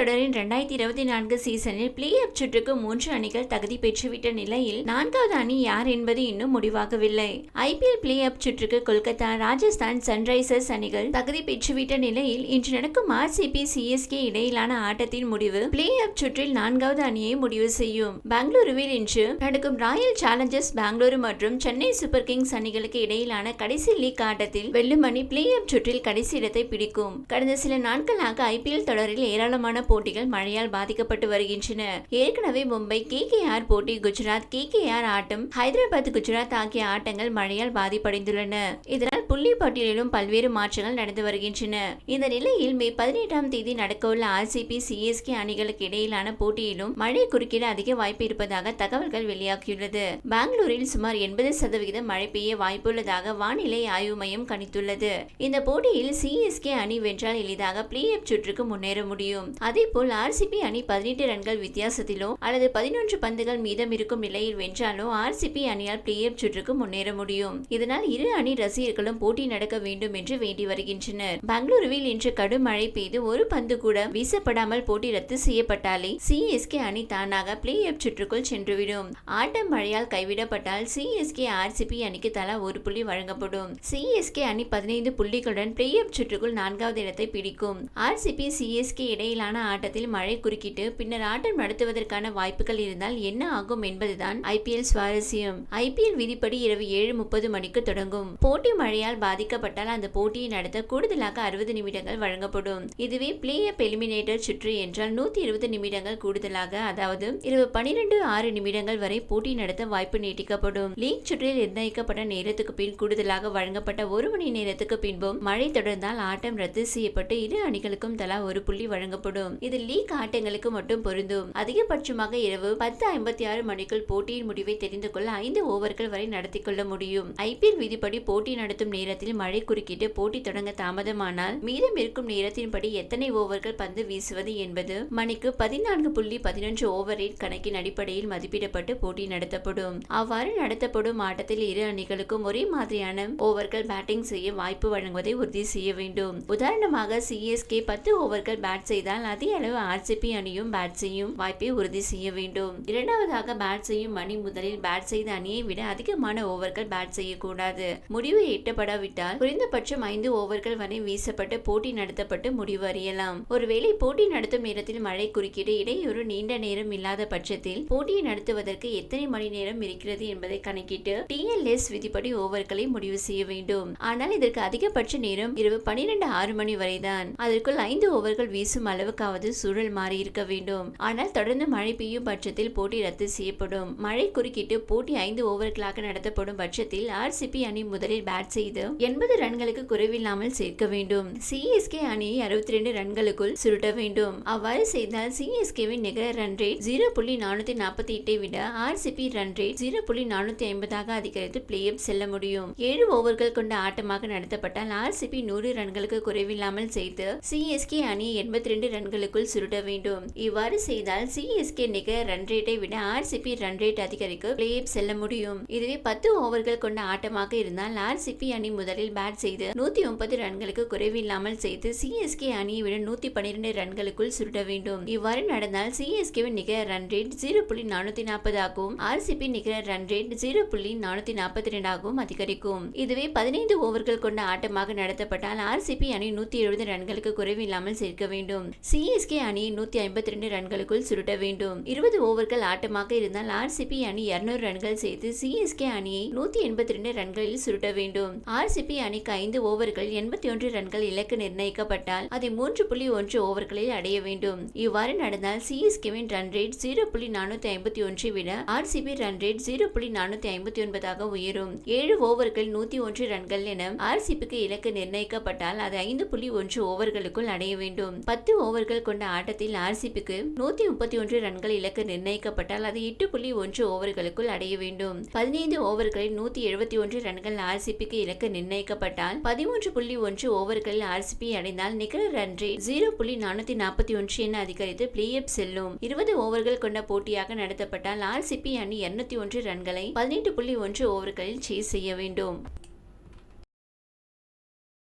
தொடரின் இரண்டாயிரத்தி இருபத்தி நான்கு சீசனில் பிளே ஆஃப் சுற்றுக்கு மூன்று அணிகள் தகுதி பெற்றுவிட்ட நிலையில் நான்காவது அணி யார் என்பது இன்னும் முடிவாகவில்லை. ஐபிஎல் பிளே ஆஃப் சுற்றுக்கு கொல்கத்தா ராஜஸ்தான் சன்ரைசர்ஸ் அணிகள் தகுதி பெற்றுவிட்ட நிலையில் இன்று நடக்கும் ஆர்சிபி சிஎஸ்கே இடையிலான ஆட்டத்தின் முடிவு பிளே ஆஃப் சுற்றில் நான்காவது அணியை முடிவு செய்யும். பெங்களூருவில் இன்று நடக்கும் ராயல் சேலஞ்சர்ஸ் பெங்களூரு மற்றும் சென்னை சூப்பர் கிங்ஸ் அணிகளுக்கு இடையிலான கடைசி லீக் ஆட்டத்தில் வெள்ளும் அணி பிளே ஆஃப் சுற்றில் கடைசி இடத்தை பிடிக்கும். கடந்த சில நாட்களாக ஐபிஎல் தொடரில் ஏராளமான போட்டிகள் மழையால் பாதிக்கப்பட்டு வருகின்றன. ஏற்கனவே மும்பை கே கே ஆர் போட்டி குஜராத் கே கே ஆர் ஆட்டம் ஹைதராபாத் குஜராத் ஆகிய ஆட்டங்கள் மழையால் பாதிப்படைந்துள்ளன. இதனால் புள்ளி பட்டியலிலும் பல்வேறு மாற்றங்கள் நடந்து வருகின்றன. இந்த நிலையில் மே பதினெட்டாம் தேதி நடக்கவுள்ள ஆர்சிபி சிஎஸ்கே அணிகளுக்கு இடையிலான போட்டியிலும் மழை குறுக்கிட அதிக வாய்ப்பு இருப்பதாக தகவல்கள் வெளியாகியுள்ளது. பெங்களூரில் சுமார் எண்பது சதவிகிதம் மழை பெய்ய வாய்ப்புள்ளதாக வானிலை ஆய்வு மையம் கணித்துள்ளது. இந்த போட்டியில் சிஎஸ்கே அணி வென்றால் எளிதாக பிளே ஆஃப் சுற்றுக்கு முன்னேற முடியும். அதே அதேபோல் ஆர்சிபி அணி பதினெட்டு ரன்கள் வித்தியாசத்திலோ அல்லது பதினொன்று பந்துகள் மீதம் இருக்கும் நிலையில் வென்றாலோ ஆர்சிபி அணியால் பிளே ஆஃப் சுற்றுக்கு முன்னேற முடியும். இதனால் இரு அணி ரசிகர்களும் போட்டி நடக்க வேண்டும் என்று வேண்டி வருகின்றனர். பெங்களூருவில் இன்று கடும் மழை பெய்து ஒரு பந்து கூட வீசப்படாமல் போட்டி ரத்து செய்யப்பட்டாலே சிஎஸ்கே அணி தானாக பிளே ஆஃப் சுற்றுக்குள் சென்றுவிடும். ஆட்டம் மழையால் கைவிடப்பட்டால் சிஎஸ்கே ஆர்சிபி அணிக்கு தலா ஒரு புள்ளி வழங்கப்படும். சிஎஸ்கே அணி பதினைந்து புள்ளிகளுடன் பிளே ஆஃப் சுற்றுக்குள் நான்காவது இடத்தை பிடிக்கும். ஆர்சிபி சிஎஸ்கே இடையிலான ஆட்டத்தில் மழை குறுக்கிட்டு பின்னர் ஆட்டம் நடத்துவதற்கான வாய்ப்புகள் இருந்தால் என்ன ஆகும் என்பதுதான் ஐபிஎல் சுவாரஸ்யம். ஐபிஎல் விதிப்படி இரவு ஏழு முப்பது மணிக்கு தொடங்கும். போட்டி மழையால் பாதிக்கப்பட்டால் அந்த போட்டியை நடத்த கூடுதலாக அறுபது நிமிடங்கள் வழங்கப்படும். இதுவே பிளே அப் எலிமினேட்டர் சுற்று என்றால் நூத்தி இருபது நிமிடங்கள் கூடுதலாக அதாவது இரவு பனிரெண்டு ஆறு நிமிடங்கள் வரை போட்டி நடத்த வாய்ப்பு நீட்டிக்கப்படும். லீக் சுற்றில் நிர்ணயிக்கப்பட்ட நேரத்துக்கு பின் கூடுதலாக வழங்கப்பட்ட ஒரு மணி நேரத்துக்கு பின்பும் மழை தொடர்ந்தால் ஆட்டம் ரத்து செய்யப்பட்டு இரு அணிகளுக்கும் தலா ஒரு புள்ளி வழங்கப்படும். இது லீக் ஆட்டங்களுக்கு மட்டும் பொருந்தும். அதிகபட்சமாக இரவு பத்து ஐம்பத்தி ஆறு மணிக்குள் போட்டியின் முடிவை தெரிந்து கொள்ள ஐந்து ஓவர்கள் வரை நடத்தி கொள்ள முடியும். ஐபிஎல் விதிப்படி போட்டி நடத்தும் நேரத்தில் மழை குறுக்கிட்டு போட்டி தொடங்க தாமதமானால் மீதம் இருக்கும் நேரத்தின்படி எத்தனை ஓவர்கள் பந்து வீசுவது என்பது மணிக்கு பதினான்கு புள்ளி பதினொன்று ஓவர் ரேட் கணக்கின் அடிப்படையில் மதிப்பிடப்பட்டு போட்டி நடத்தப்படும். அவ்வாறு நடத்தப்படும் ஆட்டத்தில் இரு அணிகளுக்கும் ஒரே மாதிரியான ஓவர்கள் பேட்டிங் செய்ய வாய்ப்பு வழங்குவதை உறுதி செய்ய வேண்டும். உதாரணமாக சிஎஸ்கே பத்து ஓவர்கள் பேட் செய்தால் அது அதே அளவு ஆர்சிபி அணியும் பேட் செய்யும் வாய்ப்பை உறுதி செய்ய வேண்டும். இரண்டாவதாக பேட் செய்யும் அணி முதலில் பேட் செய்த அணியை விட அதிகமான ஓவர்கள் பேட் செய்யக்கூடாது. முடிவு எட்டப்படாவிட்டால் குறைந்தபட்சம் ஐந்து ஓவர்கள் வரை வீசப்பட்டு போட்டி நடத்தப்பட்டு முடிவு அறியலாம். ஒருவேளை போட்டி நடத்தும் நேரத்தில் மழை குறுக்கீடு இடையூறு நீண்ட நேரம் இல்லாத பட்சத்தில் போட்டியை நடத்துவதற்கு எத்தனை மணி நேரம் இருக்கிறது என்பதை கணக்கிட்டு டிஎல்எஸ் விதிப்படி ஓவர்களை முடிவு செய்ய வேண்டும். ஆனால் இதற்கு அதிகபட்ச நேரம் இரவு பனிரெண்டு ஆறு மணி வரைதான். அதற்குள் ஐந்து ஓவர்கள் வீசும் அளவுக்கு அளவுக்காவது சூழல் மாறி இருக்க வேண்டும். ஆனால் தொடர்ந்து மழை பெய்யும் பட்சத்தில் போட்டி ரத்து செய்யப்படும். மழை குறுக்கிட்டு போட்டி ஐந்து ஓவர்களாக நடத்தப்படும் பட்சத்தில் ஆர்சிபி அணி முதலில் பேட் செய்து எண்பது ரன்களுக்கு குறைவில்லாமல் சேர்க்க வேண்டும். சிஎஸ்கே அணியை அறுபத்தி ரெண்டு ரன்களுக்குள் சுருட்ட வேண்டும். அவ்வாறு செய்தால் சிஎஸ்கேவின் நிகர ரன் ரேட் ஜீரோ புள்ளி நானூத்தி நாற்பத்தி எட்டை விட ஆர்சிபி ரன் ரேட் ஜீரோ புள்ளி நானூத்தி ஐம்பதாக அதிகரித்து பிளே ஆஃப் செல்ல முடியும். ஏழு ஓவர்கள் கொண்ட ஆட்டமாக நடத்தப்பட்டால் ஆர்சிபி நூறு ரன்களுக்கு குறைவில்லாமல் செய்து சிஎஸ்கே அணி எண்பத்தி ரெண்டு ரன்கள் நாட்களுக்குள் சுருட்ட வேண்டும். இவ்வாறு செய்தால் சிஎஸ்கே நிகர ரன் ரேட்டை விட ஆர்சிபி ரன் ரேட் அதிகரிக்க பிளே செல்ல முடியும். இதுவே பத்து ஓவர்கள் கொண்ட ஆட்டமாக இருந்தால் ஆர்சிபி அணி முதலில் பேட் செய்து நூத்தி முப்பது ரன்களுக்கு குறைவில்லாமல் செய்து சிஎஸ்கே அணியை விட நூத்தி பன்னிரண்டு ரன்களுக்குள் சுருட்ட வேண்டும். இவ்வாறு நடந்தால் சிஎஸ்கேவின் நிகர ரன் ரேட் ஜீரோ புள்ளி நானூத்தி நாற்பதாகவும் ஆர்சிபி நிகர ரன் ரேட் ஜீரோ புள்ளி நானூத்தி நாற்பத்தி ரெண்டாகவும் அதிகரிக்கும். இதுவே பதினைந்து ஓவர்கள் கொண்ட ஆட்டமாக நடத்தப்பட்டால் ஆர்சிபி அணி நூத்தி எழுபது ரன்களுக்கு குறைவில்லாமல் சேர்க்க வேண்டும். சி சிஎஸ்கே அணி நூத்தி ஐம்பத்தி ரெண்டு ரன்களுக்குள் சுருட்ட வேண்டும். இருபது ஓவர்கள் ஆட்டமாக இருந்தால் ஆர்சிபி அணி இருநூறு ரன்கள் செய்து சிஎஸ்கே அணியை நூத்தி எண்பத்தி ரெண்டு ரன்களில் சுருட்ட வேண்டும். ஆர்சிபி அணிக்கு ஐந்து ஓவர்கள் எண்பத்தி ஒன்று ரன்கள் இலக்கு நிர்ணயிக்கப்பட்டால் அதை மூன்று புள்ளி ஒன்று ஓவர்களில் அடைய வேண்டும். இவ்வாறு நடந்தால் சிஎஸ்கேவின் ரன் ரேட் ஜீரோ புள்ளி நானூத்தி ஐம்பத்தி ஒன்றை விட ஆர்சிபி ரன் ரேட் ஜீரோ புள்ளி நானூத்தி ஐம்பத்தி ஒன்பதாக உயரும். ஏழு ஓவர்கள் நூத்தி ஒன்று ரன்கள் என ஆர்சிபிக்கு இலக்கு நிர்ணயிக்கப்பட்டால் அது ஐந்து புள்ளி ஒன்று ஓவர்களுக்குள் அடைய வேண்டும். பத்து ஓவர்கள் கொண்ட ஆட்டத்தில் ஆர்சிபிக்கு நூத்தி முப்பத்தி ஒன்று ரன்கள் இலக்கு நிர்ணயிக்கப்பட்டால் அது எட்டு புள்ளி ஒன்று ஓவர்களுக்குள் அடைய வேண்டும். பதினைந்து ஓவர்களில் நூத்தி எழுபத்தி ஒன்று ரன்கள் ஆர்சிபிக்கு இலக்கு நிர்ணயிக்கப்பட்டால் பதிமூன்று புள்ளி ஒன்று ஓவர்களில் ஆர்சிபி அடைந்தால் நிகர ரன் ரேட் ஜீரோ புள்ளி நானூத்தி நாற்பத்தி ஒன்று என அதிகரித்து பிளேஅப் செல்லும். இருபது ஓவர்கள் கொண்ட போட்டியாக நடத்தப்பட்டால் ஆர்சிபி அணி இருநூத்தி ஒன்று ரன்களை பதினெட்டு புள்ளி ஒன்று ஓவர்களில் சேஸ் செய்ய வேண்டும்.